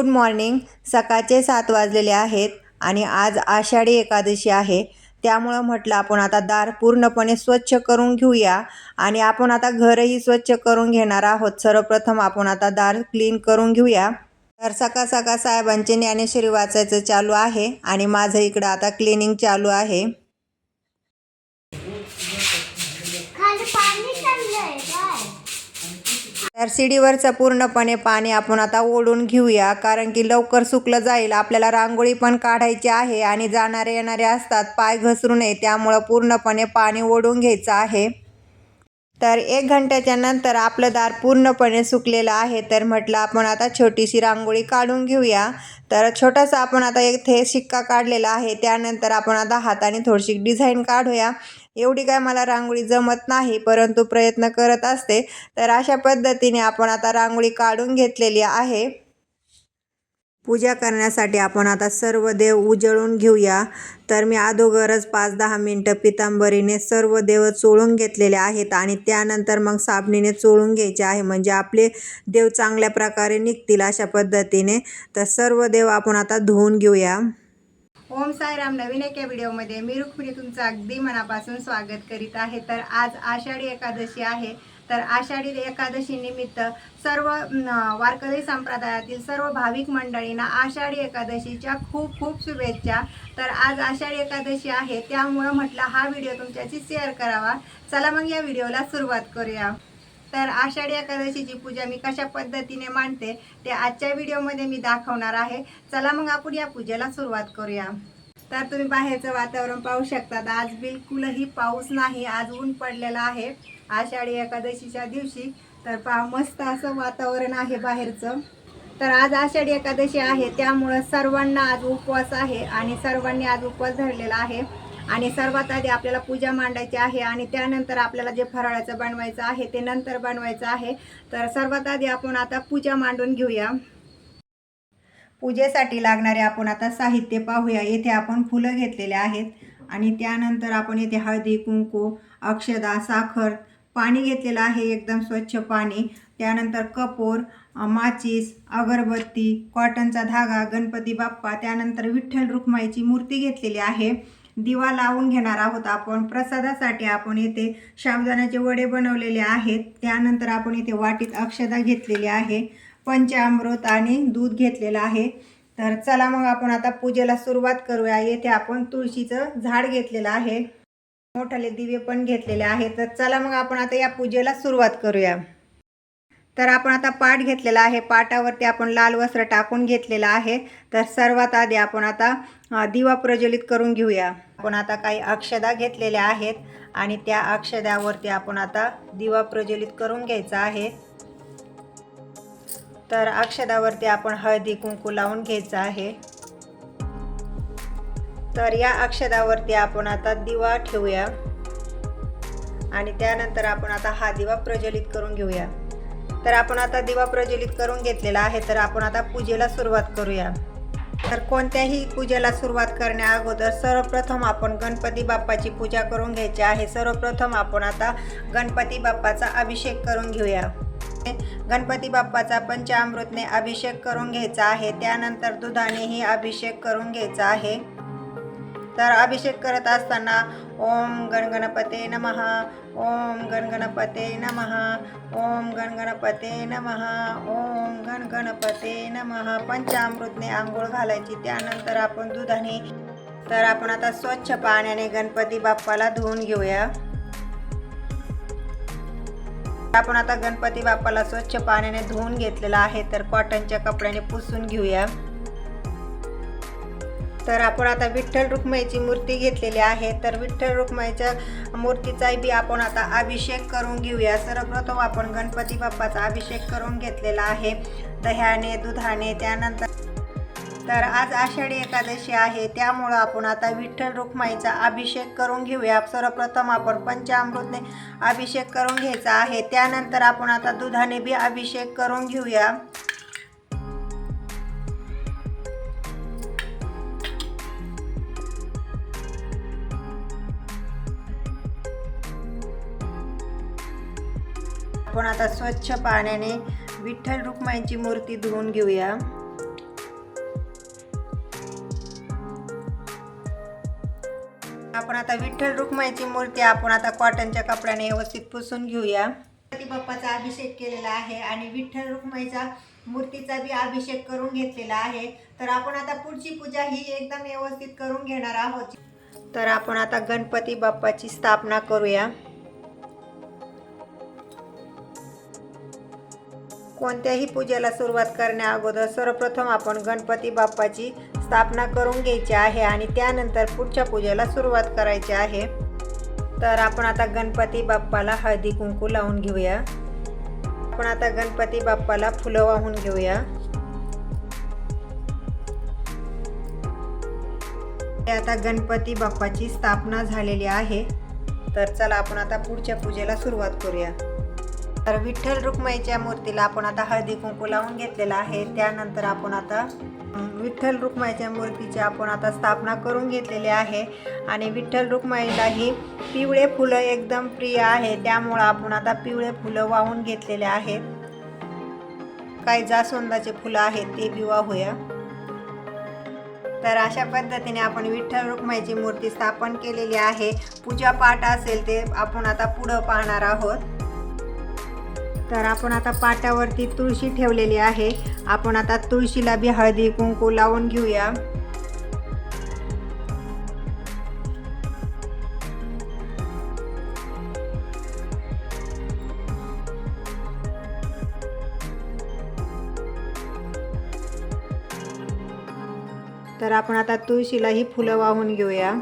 Good morning. सकाळचे सात वाजलेले आहेत आणि आज आषाढी एकादशी आहे. त्यामुळं म्हटलं आपण आता दार पूर्णपणे स्वच्छ करून घेऊया. आणि आपण आता घरही स्वच्छ करून घेणार आहोत. सर्वप्रथम आपण आता दार क्लीन करून घेऊया. तर सकाळ सकाळ साहेबांचे ज्ञानेश्वरी वाचायचं चालू आहे आणि माझं इकडं आता क्लिनिंग चालू आहे खाली पाणी चाललंय काय तर शिडीवरचं पूर्णपणे पाणी आपण आता ओढून घेऊया कारण की लवकर सुकलं जाईल आपल्याला रांगोळी पण काढायची आहे आणि जाणारे येणारे असतात पाय घसरू नये त्यामुळं पूर्णपणे पाणी ओढून घ्यायचं आहे. तर एक घंट्याच्या नंतर आपलं दार पूर्णपणे सुकलेलं आहे. तर म्हटलं आपण आता छोटीशी रांगोळी काढून घेऊया. तर छोटासा आपण आता इथे शिक्का काढलेला आहे. त्यानंतर आपण आता हाताने थोडीशी डिझाईन काढूया. एवढी काय मला रांगोळी जमत नाही परंतु प्रयत्न करत असते. तर अशा पद्धतीने आपण आता रांगोळी काढून घेतलेली आहे. पूजा करण्यासाठी आपण आता सर्व देव उजळून घेऊया. तर मी अगोदरच पाच दहा मिनटं पितांबरीने सर्व देव चोळून घेतलेले आहेत आणि त्यानंतर मग साबणीने चोळून घ्यायचे आहे. म्हणजे आपले देव चांगल्या प्रकारे निघतील अशा पद्धतीने. तर सर्व देव आपण आता धुवून घेऊया. ओम साईराम नवीन एका व्हिडिओमध्ये मी रुक्मिणी तुमचं अगदी मनापासून स्वागत करीत आहे. तर आज आषाढी एकादशी आहे. तर आषाढी एकादशी निमित्त सर्व वारकरी संप्रदायातील सर्व भाविक मंडळींना आषाढी एकादशीच्या खूप खूप शुभेच्छा. तर आज आषाढी एकादशी आहे त्यामुळं म्हटलं हा व्हिडिओ तुमच्याशी शेअर करावा. चला मग या व्हिडिओला सुरुवात करूया. तर आषाढी एकादशीची पूजा मी कशा पद्धतीने मांडते ते आजच्या व्हिडिओमध्ये मी दाखवणार आहे. चला मग आपण या पूजेला सुरुवात करूया. तर तुम्ही बाहेरचं वातावरण पाहू शकतात. आज बिलकुलही पाऊस नाही आज ऊन पडलेलं आहे. आषाढी एकादशीच्या दिवशी तर पहा मस्त असं वातावरण आहे बाहेरचं. तर आज आषाढी एकादशी आहे त्यामुळं सर्वांना आज उपवास आहे आणि सर्वांनी आज उपवास धरलेला आहे. आणि सर्वात आधी आपल्याला पूजा मांडायची आहे आणि त्यानंतर आपल्याला जे फराळाचं बनवायचं आहे ते नंतर बनवायचं आहे. तर सर्वात आधी आपण आता पूजा मांडून घेऊया. पूजेसाठी लागणारे आपण आता साहित्य पाहूया. येथे आपण फुलं घेतलेले आहेत आणि त्यानंतर आपण येथे हळदी कुंकू अक्षदा साखर पाणी घेतलेलं आहे. एकदम स्वच्छ पाणी. त्यानंतर कपोर माचीस अगरबत्ती कॉटनचा धागा गणपती बाप्पा त्यानंतर विठ्ठल रुक्माईची मूर्ती घेतलेली आहे. दिवा लावून घेणार आहोत आपण. प्रसादासाठी आपण येथे शाबदानाचे वडे बनवलेले आहेत. त्यानंतर आपण इथे वाटीत अक्षदा घेतलेली आहे. पंचामृत आणि दूध घेतलेलं आहे. तर चला मग आपण आता पूजेला सुरुवात करूया. येथे आपण तुळशीचं झाड घेतलेलं आहे. मोठाले दिवे पण घेतलेले आहेत. तर चला मग आपण आता या पूजेला सुरुवात करूया. तर आपण आता पाट घेतलेला आहे. पाटावरती आपण लाल वस्त्र टाकून घेतलेलं आहे. तर सर्वात आधी आपण आता दिवा प्रज्वलित करून घेऊया. आपण आता काही अक्षदा घेतलेल्या आहेत आणि त्या अक्षदावरती आपण आता दिवा प्रज्वलित करून घ्यायचा आहे. तर अक्षदावरती आपण हळदी कुंकू लावून घ्यायचं आहे. तर या अक्षदावरती आपण आता दिवा ठेवूया. आणि त्यानंतर आपण आता हा दिवा प्रज्वलित करून घेऊया. तर आपण आता दिवा प्रज्वलित करून घेतलेला आहे तर आपण आता पूजेला सुरुवात करूया. तर कोणत्याही पूजेला सुरुवात करण्या अगोदर सर्वप्रथम आपण गणपती बाप्पाची पूजा करून घ्यायची आहे. सर्वप्रथम आपण आता गणपती बाप्पाचा अभिषेक करून घेऊया. गणपती बाप्पाचा पंचामृतने अभिषेक करून घ्यायचा आहे. त्यानंतर दुधानेही अभिषेक करून घ्यायचा आहे. तर अभिषेक करत असताना ओम गणगणपते नमः ओम गणगणपते नमः ओम गणगणपते नमः ओम गणगणपते नमः. पंचामृतने आंघोळ घालायची. त्यानंतर आपण दुधाने तर आपण आता स्वच्छ पाण्याने गणपती बाप्पाला धुवून घेऊया. आपण आता गणपती बाप्पाला स्वच्छ पाण्याने धुवून घेतलेला आहे तर कॉटनच्या कपड्याने पुसून घेऊया. तर आपण आता विठ्ठल रुक्माईची मूर्ती घेतलेली आहे तर विठ्ठल रुक्माईच्या मूर्तीचाही बी आपण आता अभिषेक करून घेऊया. सर्वप्रथम आपण गणपती बाप्पाचा अभिषेक करून घेतलेला आहे. दह्याने दुधाने त्यानंतर तर आज आषाढी एकादशी आहे. त्यामुळं आपण आता विठ्ठल रुक्माईचा अभिषेक करून घेऊया. सर्वप्रथम आपण पंचामृतने अभिषेक करून घ्यायचा आहे. त्यानंतर आपण आता दुधाने बी अभिषेक करून घेऊया. आपण आता स्वच्छ पाण्याने विठ्ठल रुक्माईची मूर्ती धुवून घेऊया. आता विठ्ठल रुक्माईची मूर्ती आपण आता कॉटनच्या कपड्याने व्यवस्थित पुसून घेऊया. गणपती बाप्पाचा अभिषेक केलेला आहे आणि विठ्ठल रुक्माईचा मूर्तीचा बी अभिषेक करून घेतलेला आहे. तर आपण आता पुढची पूजा ही एकदम व्यवस्थित करून घेणार आहोत. तर आपण आता गणपती बाप्पाची स्थापना करूया. कोणत्याही पूजेला सुरुवात करण्या अगोदर सर्वप्रथम आपण गणपती बाप्पाची स्थापना करून घ्यायची आहे आणि त्यानंतर पुढच्या पूजेला सुरुवात करायची आहे. तर आपण आता गणपती बाप्पाला हळदी कुंकू लावून घेऊया. आपण आता गणपती बाप्पाला फुलं वाहून घेऊया. आता गणपती बाप्पाची स्थापना झालेली आहे. तर चला आपण आता पुढच्या पूजेला सुरुवात करूया. तर विठ्ठल रुक्माईच्या मूर्तीला आपण आता हळदी कुंकू लावून घेतलेला आहे. त्यानंतर आपण आता विठ्ठल रुक्माईच्या मूर्तीची आपण आता स्थापना करून घेतलेली आहे. आणि विठ्ठल रुक्माईला ही पिवळे फुलं एकदम प्रिय आहे. त्यामुळं आपण आता पिवळे फुलं वाहून घेतलेले आहेत. काही जास्वंदाचे फुलं आहेत ते बी वाहूया. तर अशा पद्धतीने आपण विठ्ठल रुक्माईची मूर्ती स्थापन केलेली आहे. पूजा पाठ असेल ते आपण आता पुढं पाहणार आहोत. तर आपण आता पाटावरती तुळशी ठेवलेली आहे. आपण आता तुळशीला बी हळदी कुंकू लावून घेऊया. तर आपण आता तुळशीला ही फुलं वाहून घेऊया.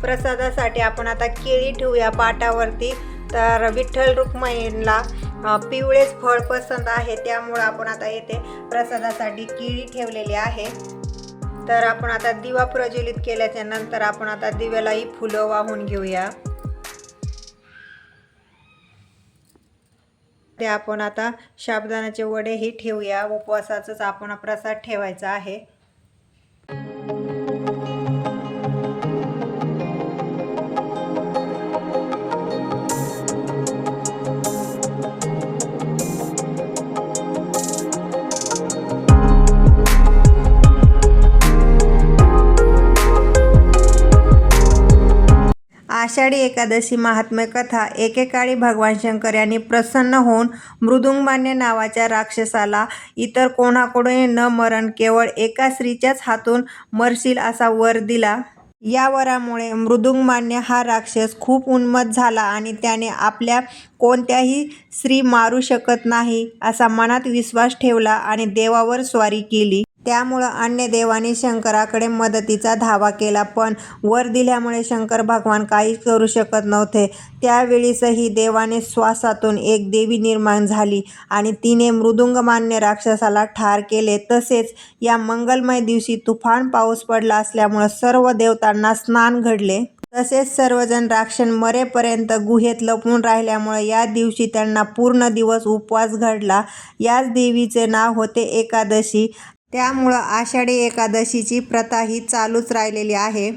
प्रसादासाठी आपण आता केळी ठेवूया पाटावरती. तर विठ्ठल रुक्माईला पिवळेच फळ पसंत आहे त्यामुळं आपण आता येथे प्रसादासाठी केळी ठेवलेली आहे. तर आपण आता दिवा प्रज्वलित केल्याच्यानंतर आपण आता दिव्यालाही फुलं वाहून घेऊया. ते आपण आता शाबदानाचे वडेही ठेवूया. उपवासाचंच आपण प्रसाद ठेवायचा आहे. आषाढी एकादशी महात्म्य कथा एकेकाळी भगवान शंकर यांनी प्रसन्न होऊन मृदुंगमान्य नावाच्या राक्षसाला इतर कोणाकडून न मरण केवळ एका स्त्रीच्याच हातून मरशील असा वर दिला. या वरामुळे मृदुंगमान्य हा राक्षस खूप उन्मत झाला आणि त्याने आपल्या कोणत्याही स्त्री मारू शकत नाही असा मनात विश्वास ठेवला आणि देवावर स्वारी केली. त्यामुळं अन्यदेवानी शंकराकडे मदतीचा धावा केला पण वर दिल्यामुळे शंकर भगवान काहीच करू शकत नव्हते. त्यावेळीसही देवाने श्वासातून एक देवी निर्माण झाली आणि तिने मृदुंगमान्य राक्षसाला ठार केले. तसेच या मंगलमय दिवशी तुफान पाऊस पडला असल्यामुळं सर्व देवतांना स्नान घडले. तसेच सर्वजण राक्षण मरेपर्यंत गुहेत लपून राहिल्यामुळे या दिवशी त्यांना पूर्ण दिवस उपवास घडला. याच देवीचे नाव होते एकादशी. त्यामुळं आषाढी एकादशीची प्रथा ही चालूच राहिलेली आहे.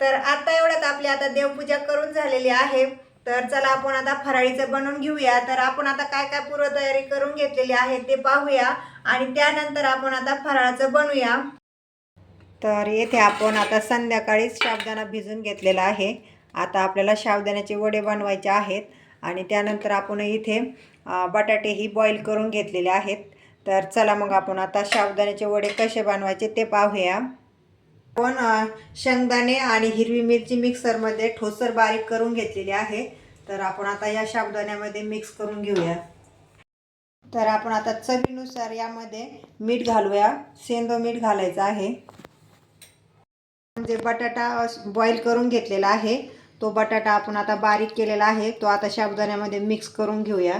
तर आता एवढ्यात आपली आता देवपूजा करून झालेली आहे. तर चला आपण आता फराळीचं बनवून घेऊया. तर आपण आता काय काय पूर्वतयारी करून घेतलेली आहे ते पाहूया. आणि त्यानंतर आपण आता फराळाचं बनवूया. तर येथे आपण आता संध्याकाळीच शाबदाना भिजून घेतलेला आहे. आता आपल्याला शाबदाण्याचे वडे बनवायचे आहेत. आणि त्यानंतर आपण इथे बटाटेही बॉईल करून घेतलेले आहेत. तर चला मग आपण आता साबुदाण्याचे वडे कसे बनवायचे ते पाहूया. आपण शेंगदाणे आणि हिरवी मिरची मिक्सरमध्ये ठोसर बारीक करून घेतलेली आहे. तर आपण आता या साबुदाण्यामध्ये मिक्स करून घेऊया. तर आपण आता चवीनुसार यामध्ये मीठ घालूया. सेंदो मीठ घालायचं आहे. म्हणजे बटाटा बॉईल करून घेतलेला आहे. तो बटाटा आपण आता बारीक केलेला आहे. तो आता साबुदाण्यामध्ये मिक्स करून घेऊया.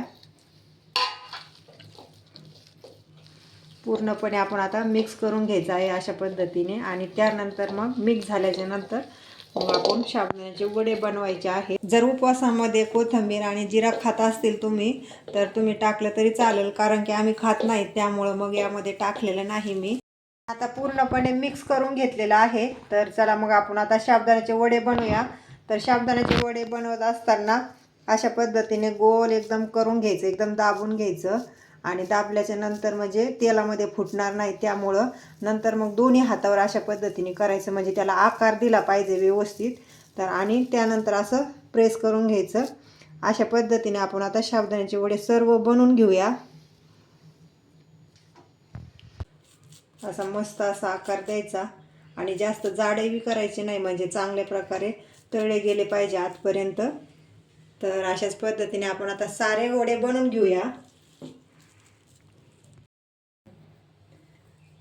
पूर्णपणे आपण आता मिक्स करून घ्यायचं आहे अशा पद्धतीने. आणि त्यानंतर मग मिक्स झाल्याच्यानंतर मग आपण साबुदाण्याचे वडे बनवायचे आहे जर उपवासामध्ये कोथिंबीर आणि जिरा खात असतील तुम्ही तर तुम्ही टाकलं तरी चालेल कारण की आम्ही खात नाही त्यामुळं मग यामध्ये टाकलेलं नाही मी. आता पूर्णपणे मिक्स करून घेतलेलं आहे. तर चला मग आपण आता शाबदाण्याचे वडे बनवूया. तर शाबदाण्याचे वडे बनवत असताना अशा पद्धतीने गोल एकदम करून घ्यायचं एकदम दाबून घ्यायचं. आणि दाबल्याच्या नंतर म्हणजे तेलामध्ये फुटणार नाही त्यामुळं नंतर मग दोन्ही हातावर अशा पद्धतीने करायचं. म्हणजे त्याला आकार दिला पाहिजे व्यवस्थित. तर आणि त्यानंतर असं प्रेस करून घ्यायचं. अशा पद्धतीने आपण आता साबुदाण्याचे वडे सर्व बनवून घेऊया. असा मस्त असा आकार द्यायचा. आणि जास्त जाडेही करायचे नाही म्हणजे चांगल्या प्रकारे तळले गेले पाहिजे आतपर्यंत. तर अशाच पद्धतीने आपण आता सारे वडे बनवून घेऊया.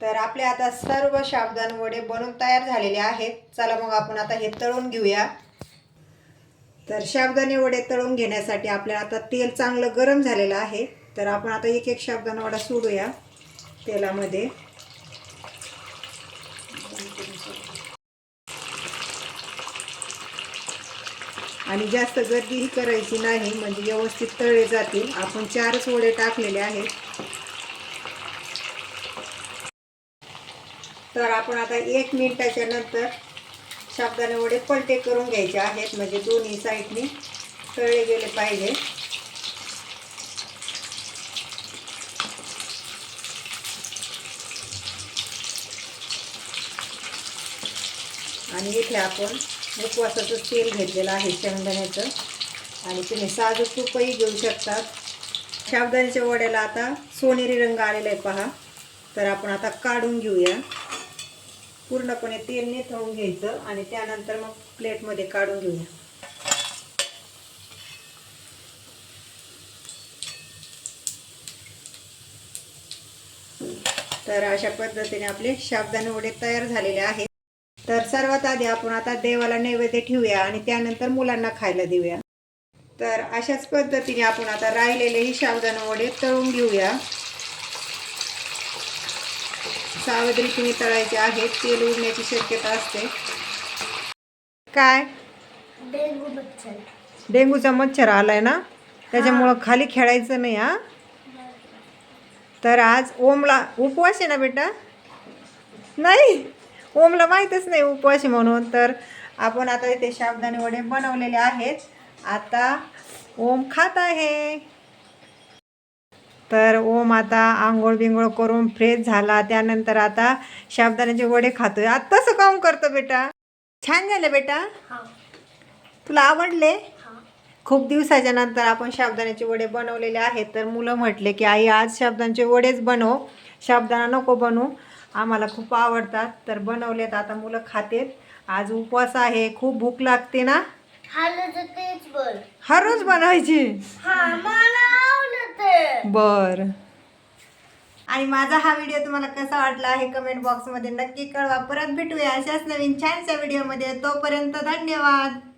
तर आपले आता सर्व साबदान वडे बनून तयार झालेले आहेत. चला मग आपण आता हे तळून घेऊया. तर शाबदाने वडे तळून घेण्यासाठी आपल्याला आता तेल चांगलं गरम झालेलं आहे. तर आपण आता एक एक शाबदाना वडा सोडूया तेलामध्ये. आणि जास्त गर्दीही करायची नाही म्हणजे व्यवस्थित तळले जातील. आपण चारच वडे टाकलेले आहेत. तर आपण आता एक मिनिटाच्या नंतर साबुदाणे वडे पलटे करून घ्यायचे आहेत म्हणजे दोन्ही साईडनी तळले गेले पाहिजे. आणि इथे आपण उपवासाचं तेल घेतलेलं आहे शेंगदाण्याचं. आणि तुम्ही साजूक तूपही घेऊ शकतात. शाबदाण्याच्या वड्याला आता सोनेरी रंग आलेला आहे पहा. तर आपण आता काढून घेऊया. पूर्णपणे तेल निथळून घ्यायचं आणि त्यानंतर मग प्लेटमध्ये काढून घेऊया. तर अशा पद्धतीने आपले शाबदाने वडे तयार झालेले आहेत. तर सर्वात आधी आपण आता देवाला नैवेद्य ठेवूया आणि त्यानंतर मुलांना खायला देऊया. तर अशाच पद्धतीने आपण आता राहिलेलेही शाबदाने वडे तळून घेऊया. सावधरीतीने तळायचे आहेत तेल उडण्याची शक्यता असते. काय? डेंगू बच्चन डेंग्यूचा मच्छर आलाय ना? त्याच्यामुळं खाली खेळायचं नाही हा? तर आज ओमला उपवास आहे ना बेटा? नाही. ओमला माहीतच नाही उपवास म्हणून. तर आपण आता इथे साबुदाणे वडे बनवलेले आहेत. आता ओम खात आहे. तर ओम आता आंघोळ बिंघोळ करून फ्रेश झाला. त्यानंतर आता साबुदाण्याचे वडे खातोय. आता तसं काम करतो बेटा. छान झालं बेटा. हा. तुला आवडले? हा. खूप दिवसाच्या नंतर आपण साबुदाण्याचे वडे बनवलेले आहेत. तर मुलं म्हटले की आई आज साबुदाण्याचे वडेच बनव. साबुदाणा नको बनवू आम्हाला खूप आवडतात. तर बनवलेत. आता मुलं खातेत. आज उपवास आहे. खूप भूक लागते ना? हर रोज बनवायची? आवडत बर. आणि माझा हा व्हिडिओ तुम्हाला कसा वाटला हे कमेंट बॉक्समध्ये नक्की कळवा. परत भेटूया अशाच नवीन छानशा व्हिडिओमध्ये तोपर्यंत धन्यवाद.